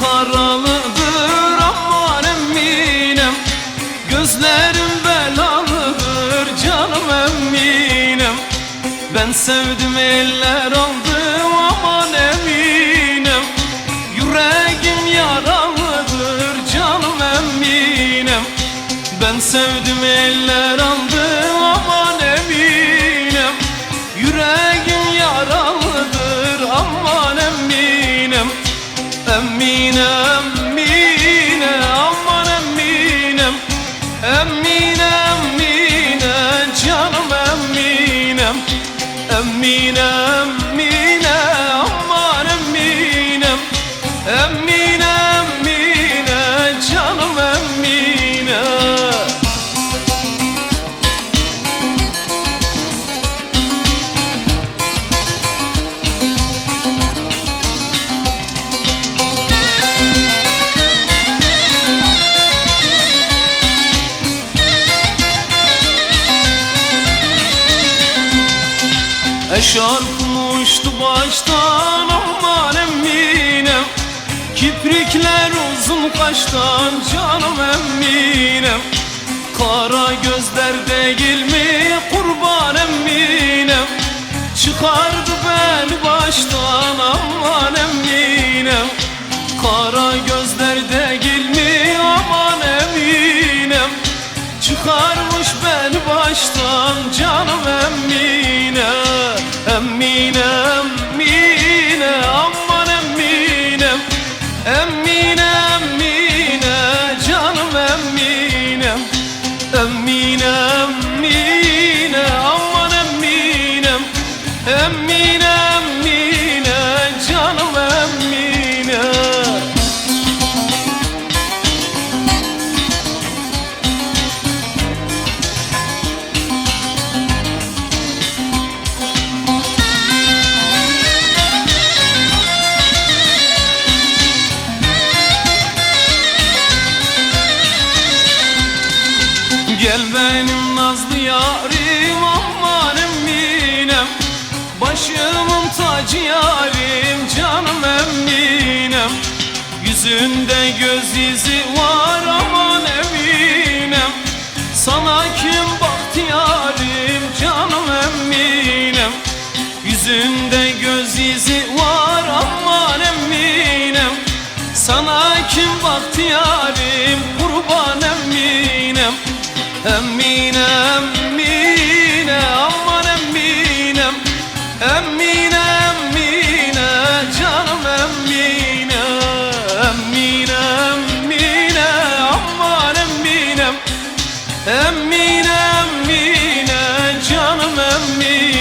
karalıdır aman emminem Gözlerim belalıdır canım emminem Ben sevdim eller aldım aman emminem Yüreğim yaralıdır canım emminem Ben sevdim eller Emine emine aman eminem Emine emine canım eminem Emine emine Eşarpım uçtu baştan aman eminim. Kiprikler uzun kaştan canım eminim. Kara gözler değil mi? Kurban eminim. Çıkardı beni baştan aman eminim. Kara gözler değil mi? Aman eminim. Çıkarmış beni baştan canım emmine Gel benim nazlı yarim aman eminem Başımın tacı yarim canım eminem Yüzünde göz izi var aman eminem Sana kim baktı yarim canım eminem Yüzünde göz izi var aman eminem Sana kim baktı yarim Emmine emmine aman emminem Emmine emmine canım emmine Emmine emmine aman emminem Emmine emmine canım emmine